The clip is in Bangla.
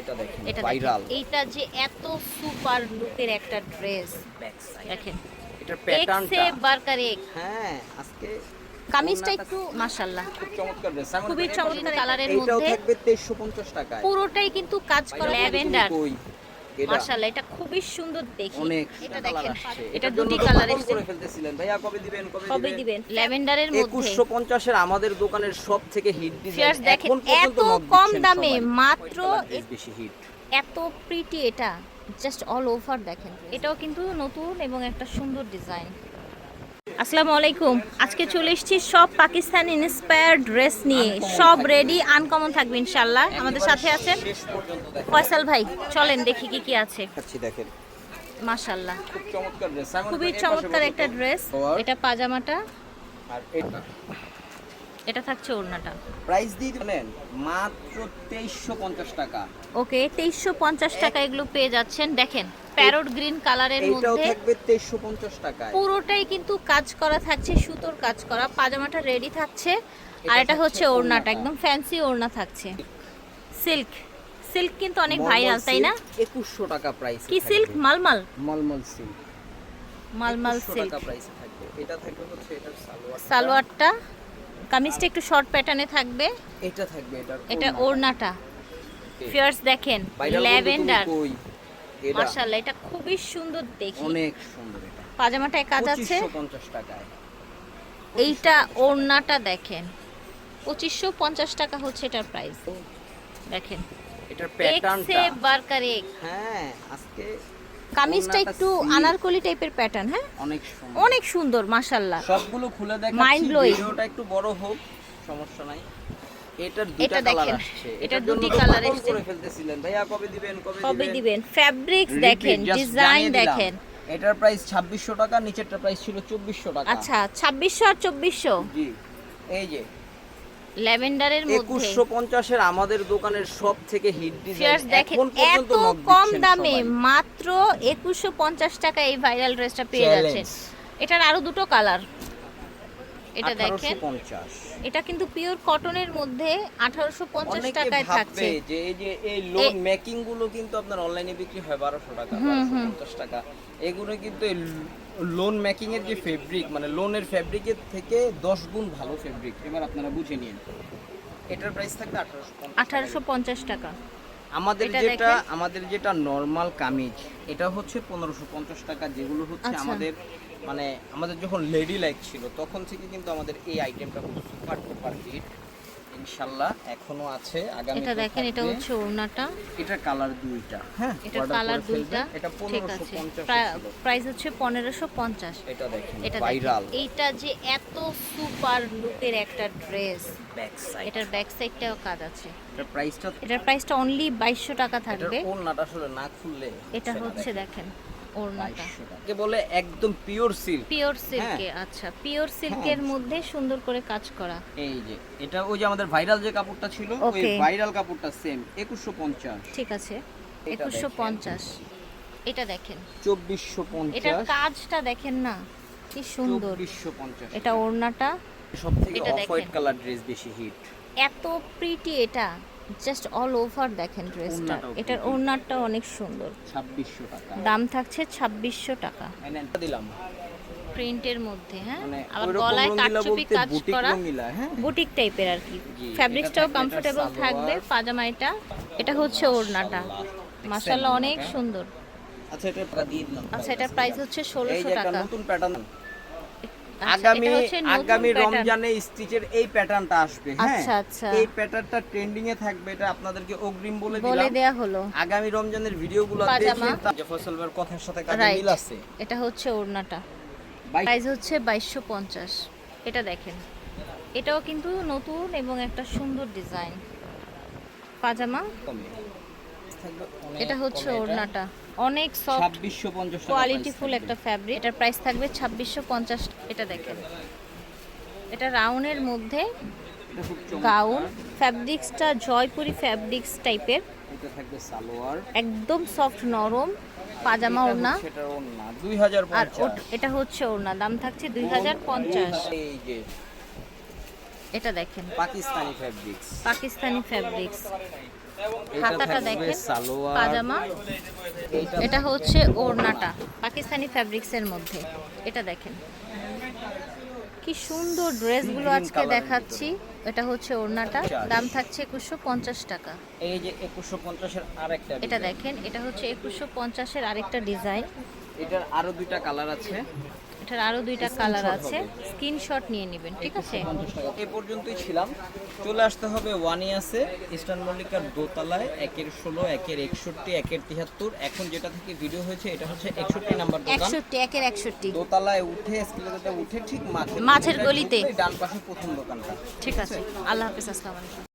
এটা দেখেন এটা ভাইরাল এইটা যে এত সুপার লুকের একটা ড্রেস। দেখেন। এটার প্যাটার্নটা বারকার এক হ্যাঁ আজকে কামিজটা একটু মাশাআল্লাহ। খুব চমৎকার ড্রেস খুবই চমৎকার কালারের এটাও মধ্যে। থাকবে 2350 টাকায়। পুরোটাই কিন্তু কাজ করা ল্যাভেন্ডার মাশাআল্লাহ এটা খুবই সুন্দর দেখি। অনেক এটা দেখেন এটা দুটি কালার করে ফেলতেছিলেন। ভাইয়া কবে দিবেন কবে কবে দিবেন? ল্যাভেন্ডারের মধ্যে। 2150 এর আমাদের দোকানের সব থেকে হিট ডিজাইন দেখেন, এখন পর্যন্ত এত কম দামে মাত্র বেশি হিট এত প্রিটি এটা জাস্ট অল ওভার দেখেন। এটাও কিন্তু নতুন এবং একটা সুন্দর ডিজাইন আসসালামু আলাইকুম। আজকে চলে এসেছি সব পাকিস্তান ইন্সপায়ার ড্রেস নিয়ে। সব রেডি আনকমন থাকবে ইনশাল্লাহ আমাদের সাথে আছেন ফয়সাল ভাই। চলেন দেখি কি কি আছে। দেখাচ্ছি দেখেন। মাশাল্লাহ খুব চমৎকার ড্রেস খুবই চমৎকার একটা ড্রেস এটা পাজামাটা। আর এটা এটা থাকছে ওড়নাটা। প্রাইস দিয়ে দিবেন মাত্র 2350 টাকা। ওকে তেইশশো পঞ্চাশ টাকা এগুলো পেয়ে যাচ্ছেন। দেখেন প্যারোট গ্রিন কালারের মধ্যে থাকবে 2350 টাকায়। পুরোটাই কিন্তু কাজ করা থাকছে সুতোর কাজ করা পাজামাটা রেডি থাকছে। আর এটা হচ্ছে ওড়নাটা। একদম ফ্যান্সি ওড়না থাকছে। সিল্ক। সিল্ক। কিন্তু অনেক ভাইরাল তাই না? 2100 টাকা প্রাইস কি silk? Mulmul? Mulmul silk. Mulmul 2100 silk. টাকা প্রাইস থাকবে। এটা থাকবে হচ্ছে সালোয়ার সালোয়ারটা কামিজটা একটু শর্ট প্যাটার্নে থাকবে। এটা থাকবে এটার এটা ওড়নাটা। ফিয়ার্স দেখেন ল্যাভেন্ডার? এটা। মাশাআল্লাহ এটা খুবই সুন্দর দেখি। অনেক সুন্দর এটা। পাজামাটায় কাজ আছে? 2550 টাকায়। এইটা ওড়নাটা দেখেন। পঁচিশশো পঞ্চাশ টাকা হচ্ছে এটার প্রাইস দেখেন। এটার প্যাটার্নটা বারকার এক হ্যাঁ আজকে কামিজটা একটু আনারকলি টাইপের প্যাটার্ন হ্যাঁ? অনেক সুন্দর। অনেক সুন্দর মাশাল্লাহ সবগুলো খুলে দেখাচ্ছি blowing. ভিডিওটা একটু বড় হোক সমস্যা নাই। এটার দুটো এটা কালার আসছে। এটার দুটি তো colour করে ফেলতেছিলেন। ভাইয়া কবে দিবেন কবে কবে দিবেন? ফ্যাব্রিক্স দেখেন ডিজাইন দেখেন। এটার প্রাইস 2600 টাকা নিচেরটা প্রাইস ছিল 2400 টাকা। আচ্ছা ছাব্বিশশো আর চব্বিশশো? জি এই যে ল্যাভেন্ডারের মধ্যে। 2150 এর আমাদের দোকানের সব থেকে হিট ডিজাইন এখন পর্যন্ত এত কম দামে মাত্র একুশশো পঞ্চাশ টাকা এই ভাইরাল ড্রেসটা পেয়ে। যাচ্ছেন। এটার আরও দুটো কালার এটা দেখেন। 1850 এটা কিন্তু পিওর কটনের মধ্যে আঠারোশো পঞ্চাশ অনেকে টাকায় থাকছে। যে এই যে এই লোন মেকিংগুলো কিন্তু আপনার অনলাইনে বিক্রি হয় 1200 টাকা 1250 টাকা। এগুলো কিন্তু লোন মেকিং এর যে ফেব্রিক মানে লোনের ফেব্রিকের থেকে 10 গুণ ভালো ফেব্রিক এবার আপনারা বুঝে নিন। এটার প্রাইস থাকবে 1850 আঠারোশো পঞ্চাশ টাকা। আমাদের যেটা আমাদের যেটা নরমাল কামিজ এটা হচ্ছে 1550 টাকা যেগুলো হচ্ছে আচ্ছা। আমাদের মানে আমাদের যখন লেডি লাইক ছিল তখন থেকে কিন্তু আমাদের এই আইটেমটা খুব সুপার সুপার হিট ইনশাআল্লাহ এখনও আছে আগামী এটা দেখেন এটা হচ্ছে ওড়নাটা। এটা কালার দুইটা। হ্যাঁ এটার কালার দুইটা এটা 1550 প্রাইস হচ্ছে পনেরোশো পঞ্চাশ। এটা দেখেন এটা ভাইরাল। এইটা যে এত সুপার লুকের একটা ড্রেস ব্যাক সাইড এটার ব্যাক সাইডটাও কাজ আছে। এটার প্রাইসটা এটার প্রাইসটা অনলি বাইশশো টাকা এটার থাকবে। ওড়নাটা আসলে না খুললে এটা হচ্ছে দেখেন। ওড়নাটা। 2200 টাকা। একে বলে একদম পিওর সিল্ক পিওর সিল্কে আচ্ছা। পিওর সিল্কের মধ্যে সুন্দর করে কাজ করা। এই যে এটা ওই যে আমাদের ভাইরাল যে কাপড়টা ছিল ওই ভাইরাল কাপড়টা সেম 2150 ঠিক আছে। এটা একুশশো দেখেন। পঞ্চাশ। এটা দেখেন। 2450 এটার কাজটা দেখেন না কি সুন্দর। 2450 এটা ওড়নাটা। সব থেকে এটা অফ হোয়াইট। কালার ড্রেস বেশি হিট এত প্রিটি এটা। জাস্ট অল ওভার দেখেন ড্রেসটা এটার। ওড়নাটা অনেক সুন্দর। 2600 টাকা। দাম থাকছে ছাব্বিশশো টাকা। দিলাম। প্রিন্টের মধ্যে হ্যাঁ? মানে আবার গলায় কাটচুপি কাজ করা। হ্যাঁ? বুটিক টাইপের আর কি। ফ্যাব্রিক্সটাও থাকবে কমফোর্টেবল থাকবে। পাজামা এটা এটা হচ্ছে ওড়নাটা। মাশাআল্লাহ। অনেক সুন্দর। আচ্ছা এটা আচ্ছা এটার প্রাইস হচ্ছে ষোলোশো টাকা। নতুন প্যাটার্ন আগামী নতুন আগামী রমজানে স্টিচের এই প্যাটার্নটা আসবে হ্যাঁ? আচ্ছা, আচ্ছা। এই প্যাটার্নটা ট্রেন্ডিং এ থাকবে এটা আপনাদেরকে অগ্রিম বলে বলে দিলাম। দেয়া হলো। আগামী রমজানের ভিডিওগুলো। দেখে যে ফসল কথার সাথে কাজে মিল আছে। এটা হচ্ছে ওড়নাটা। প্রাইস হচ্ছে বাইশশো পঞ্চাশ। এটা দেখেন। এটাও কিন্তু নতুন এবং একটা সুন্দর ডিজাইন পাজামা? থাকবে এটা হচ্ছে ওড়নাটা। অনেক সফট 2650 টাকা কোয়ালিটিফুল একটা ফ্যাব্রিক এটার প্রাইস থাকবে ছাব্বিশশো পঞ্চাশ এটা দেখেন। এটা রাউনের মধ্যে। গাউন ফ্যাব্রিক্সটা জয়পুরি ফ্যাব্রিক্স টাইপের এটা থাকবে সালোয়ার। একদম সফট নরম পাজামা ওড়না। ওড়না আর 2050 ওট- এটা হচ্ছে ওড়না দাম থাকছে দুই হাজার পঞ্চাশ। এই যে। এটা দেখেন। পাকিস্তানি ফ্যাব্রিক্স পাকিস্তানি ফ্যাব্রিক্স হাতাটা দেখেন পাজামা। এটা হচ্ছে ওড়নাটা পাকিস্তানি ফ্যাব্রিক্সের মধ্যে। এটা দেখেন। কি সুন্দর ড্রেসগুলো আজকে দেখাচ্ছি। এটা হচ্ছে ওড়নাটা। দাম থাকছে একুশশো পঞ্চাশ টাকা। এই যে একুশশো পঞ্চাশের আর একটা এটা দেখেন এটা হচ্ছে একুশশো পঞ্চাশের আরেকটা ডিজাইন। এটার আরও দুইটা কালার আছে। এটার আরও দুইটা কালার আছে। স্ক্রিনশট নিয়ে নেবেন ঠিক আছে? এ পর্যন্তই ছিলাম। চলে আসতে হবে ওয়ানিয়াসে ইস্টার্ন মল্লিকার দোতলায় একের ষোলো একের একষট্টি একের তিয়াত্তর। এখন যেটা থেকে ভিডিও হয়েছে এটা হচ্ছে একষট্টি নাম্বার দোকান। একষট্টি একের একষট্টি। দোতলায় উঠে স্কেলেতে উঠে ঠিক মাছের মাছের গলিতে। ডান পাশে প্রথম দোকানটা। ঠিক আছে? আল্লাহ হাফিজ আসসালামু আলাইকুম।